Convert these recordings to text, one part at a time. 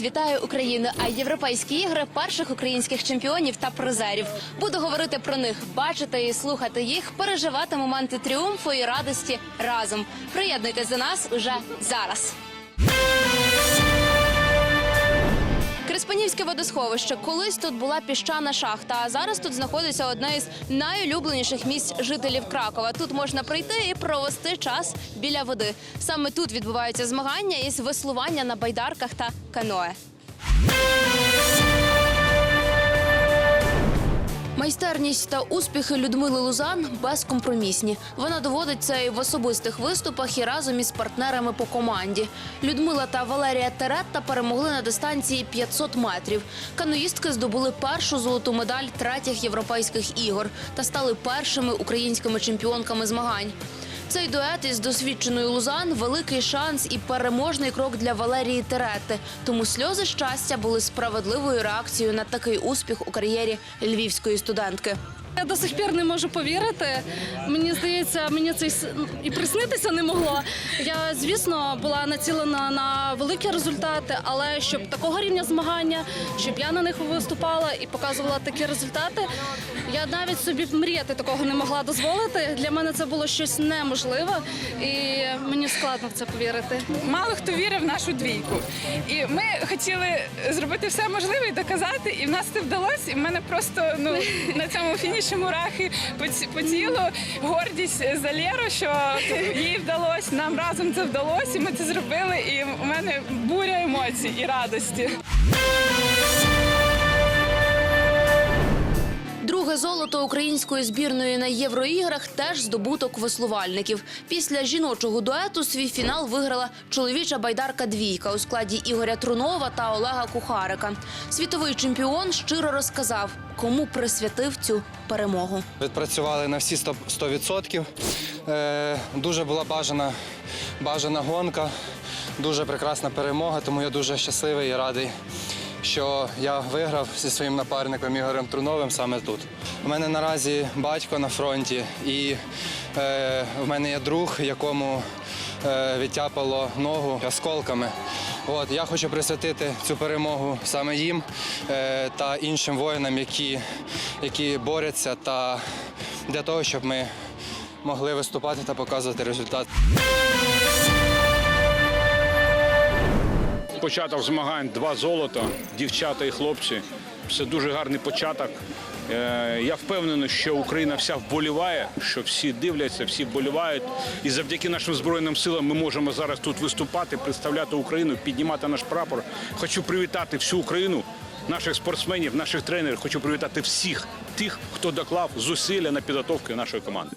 Вітає Україну, а європейські ігри перших українських чемпіонів та призерів. Буду говорити про них, бачити і слухати їх, переживати моменти тріумфу і радості разом. Приєднуйтесь до нас уже зараз. Креспанівське водосховище. Колись тут була піщана шахта, а зараз тут знаходиться одне із найулюбленіших місць жителів Кракова. Тут можна прийти і провести час біля води. Саме тут відбуваються змагання із веслування на байдарках та каное. Майстерність та успіхи Людмили Лузан безкомпромісні. Вона доводить це і в особистих виступах, і разом із партнерами по команді. Людмила та Валерія Теретта перемогли на дистанції 500 метрів. Каноїстки здобули першу золоту медаль третіх європейських ігор та стали першими українськими чемпіонками змагань. Цей дует із досвідченою Лузан великий шанс і переможний крок для Валерії Терети. Тому сльози щастя були справедливою реакцією на такий успіх у кар'єрі львівської студентки. Я до сих пір не можу повірити. Мені здається, мені це і приснитися не могло. Я, звісно, була націлена на великі результати, але щоб такого рівня змагання, щоб я на них виступала і показувала такі результати, я навіть собі мріяти такого не могла дозволити. Для мене це було щось неможливе, і мені складно в це повірити. Мало хто вірив в нашу двійку. І ми хотіли зробити все можливе і доказати, і в нас це вдалося. І в мене просто ну на цьому фініші мурахи по, тілу гордість за Лєру, що їй вдалося, нам разом це вдалося, і ми це зробили. І у мене буря емоцій і радості. Друге золото української збірної на євроіграх теж здобуток веслувальників. Після жіночого дуету свій фінал виграла чоловіча байдарка двійка у складі Ігоря Трунова та Олега Кухарика. Світовий чемпіон щиро розказав, кому присвятив цю перемогу. Відпрацювали на всі 100%. 100%. Е, дуже була бажана, бажана гонка, дуже прекрасна перемога, тому я дуже щасливий і радий, що я виграв зі своїм напарником Ігорем Труновим саме тут. У мене наразі батько на фронті, і е, в мене є друг, якому е, відтяпало ногу осколками. От, я хочу присвятити цю перемогу саме їм е, та іншим воїнам, які, які борються та для того, щоб ми могли виступати та показувати результат. Початок змагань два золота, дівчата і хлопці. Це дуже гарний початок. Е, Я впевнений, що Україна вся вболіває, що всі дивляться, всі вболівають. І завдяки нашим збройним силам ми можемо зараз тут виступати, представляти Україну, піднімати наш прапор. Хочу привітати всю Україну, наших спортсменів, наших тренерів. Хочу привітати всіх тих, хто доклав зусилля на підготовку нашої команди.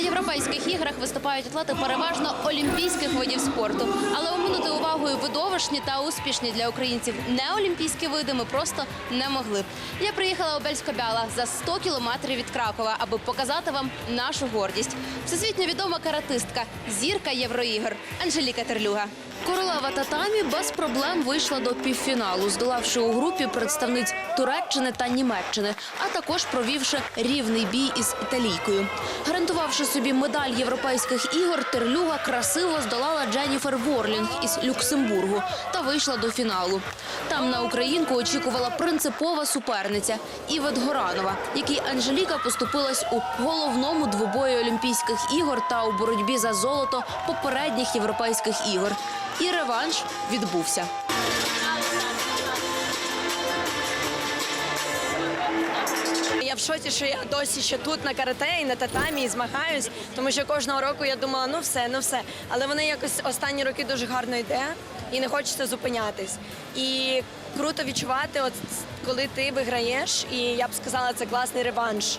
Європейських іграх виступають атлети переважно олімпійських видів спорту. Але оминути увагою видовищні та успішні для українців неолімпійські види ми просто не могли. Я приїхала у Бельсько-Бяла за 100 кілометрів від Кракова, аби показати вам нашу гордість. Всесвітньо відома каратистка, зірка євроігор Анжеліка Терлюга. Королева татамі без проблем вийшла до півфіналу, здолавши у групі представниць Туреччини та Німеччини, а також провівши рівний бій із італійкою. Гарантувавши собі медаль європейських ігор, Терлюга красиво здолала Дженніфер Ворлінг із Люксембургу та вийшла до фіналу. Там на українку очікувала принципова суперниця Івет Горанова, якій Анжеліка поступилась у головному двобої Олімпійських ігор та у боротьбі за золото попередніх європейських ігор. І реванш відбувся. Шоці, що я досі ще тут на карате і на татамі і змагаюсь, тому що кожного року я думала, ну все, ну все. Але вони якось останні роки дуже гарно йде і не хочеться зупинятись. І круто відчувати, от коли ти виграєш, і я б сказала, це класний реванш.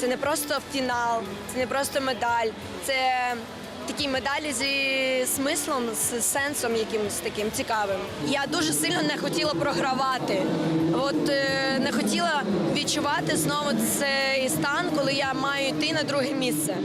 Це не просто фінал, це не просто медаль, це такі медалі зі смислом, з сенсом якимось таким цікавим. Я дуже сильно не хотіла програвати. От е, не хотіла відчувати знову цей стан, коли я маю йти на друге місце.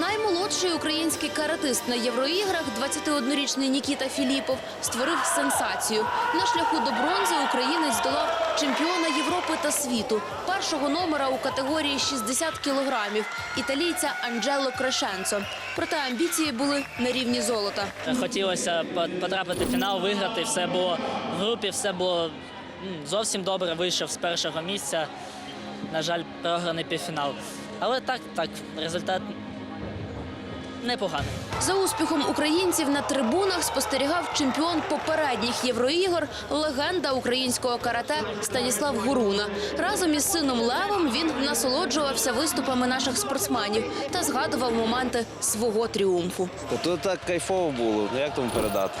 Наймолодший український каратист на євроіграх, 21-річний Нікіта Філіпов, створив сенсацію. На шляху до бронзи українець здолав чемпіона Європи та світу, першого номера у категорії 60 кілограмів, італійця Анджело Крешенцо. Проте амбіції були на рівні золота. Хотілося по- потрапити в фінал, виграти. Все було в групі, все було зовсім добре. Вийшов з першого місця. На жаль, програний півфінал. Але так, так, результат непоганий. За успіхом українців на трибунах спостерігав чемпіон попередніх євроігор, легенда українського карате Станіслав Гуруна. Разом із сином Левом він насолоджувався виступами наших спортсменів та згадував моменти свого тріумфу. То так кайфово було. Ну як тому передати?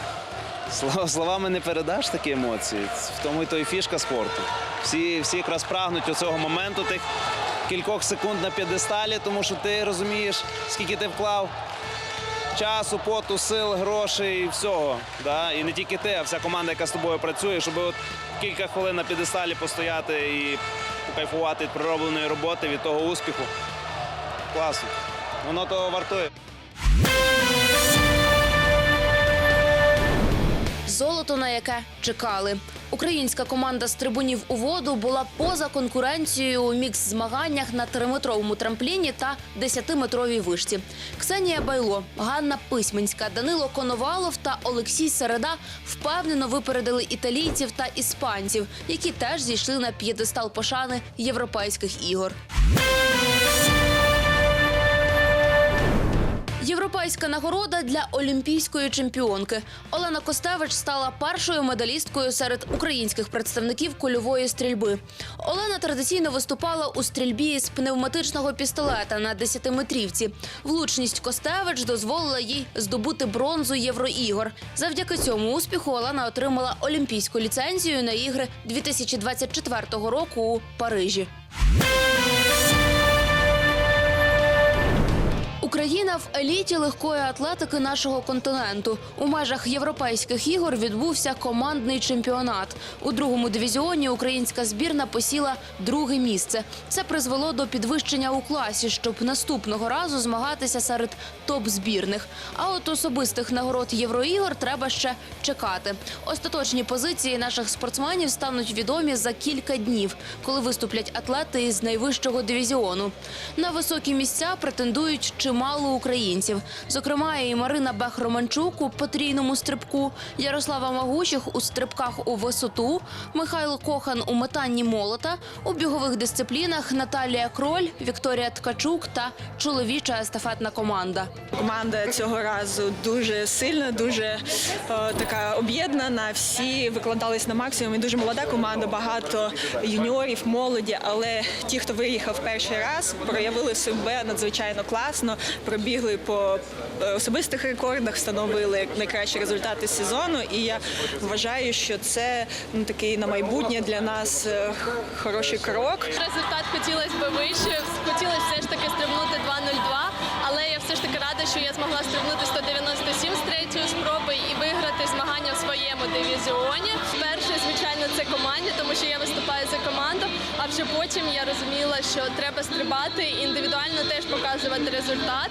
Слова- Словами не передаш такі емоції. В тому і то і фішка спорту. Всі, всі якраз прагнуть оцього моменту тих кількох секунд на п'єдесталі, тому що ти розумієш, скільки ти вклав часу, поту, сил, грошей і всього. Да? І не тільки ти, а вся команда, яка з тобою працює, щоб от кілька хвилин на п'єдесталі постояти і покайфувати від проробленої роботи, від того успіху. Класно. Воно того вартує. Золото, на яке чекали. Українська команда з трибунів у воду була поза конкуренцією у мікс змаганнях на триметровому трампліні та 10-метровій вишці. Ксенія Байло, Ганна Письменська, Данило Коновалов та Олексій Середа впевнено випередили італійців та іспанців, які теж зійшли на п'єдестал пошани європейських ігор. Європейська нагорода для олімпійської чемпіонки. Олена Костевич стала першою медалісткою серед українських представників кульової стрільби. Олена традиційно виступала у стрільбі з пневматичного пістолета на 10-метрівці. Влучність Костевич дозволила їй здобути бронзу євроігор. Завдяки цьому успіху Олена отримала олімпійську ліцензію на ігри 2024 року у Парижі. Україна в еліті легкої атлетики нашого континенту. У межах європейських ігор відбувся командний чемпіонат. У другому дивізіоні українська збірна посіла друге місце. Це призвело до підвищення у класі, щоб наступного разу змагатися серед топ-збірних. А от особистих нагород євроігор треба ще чекати. Остаточні позиції наших спортсменів стануть відомі за кілька днів, коли виступлять атлети із найвищого дивізіону. На високі місця претендують чимало українців. Зокрема, і Марина Бех-Романчук у потрійному стрибку, Ярослава Магущих у стрибках у висоту, Михайло Кохан у метанні молота, у бігових дисциплінах Наталія Кроль, Вікторія Ткачук та чоловіча естафетна команда. Команда цього разу дуже сильна, дуже е, така об'єднана. Всі викладались на максимум. І дуже молода команда, багато юніорів, молоді. Але ті, хто виїхав перший раз, проявили себе надзвичайно класно, пробігли по е, особистих рекордах, встановили найкращі результати сезону. І я вважаю, що це ну, такий на майбутнє для нас е, хороший крок. Результат хотілося б вище. Хотілося все ж таки стрибнути 2.02, але я все ж таки рада, що я змогла стрибнути 197 з третьої спроби і виграти змагання в своєму дивізіоні. Перше, звичайно, це команді, тому що я виступаю за команду. А вже потім я розуміла, що треба стрибати індивідуально теж показувати результат.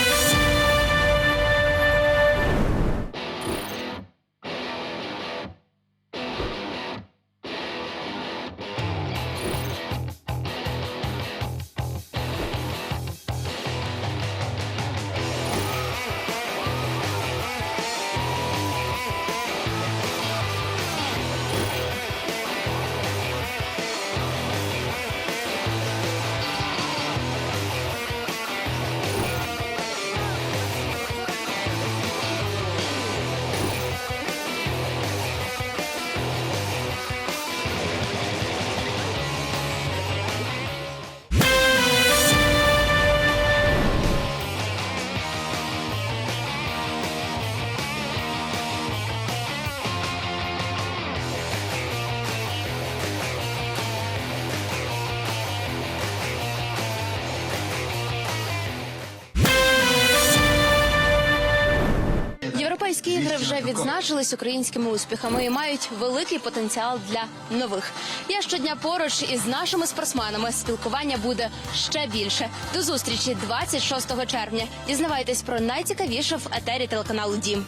Олімпійські вже відзначились українськими успіхами і мають великий потенціал для нових. Я щодня поруч із нашими спортсменами спілкування буде ще більше. До зустрічі 26 червня. Дізнавайтесь про найцікавіше в етері телеканалу Дім.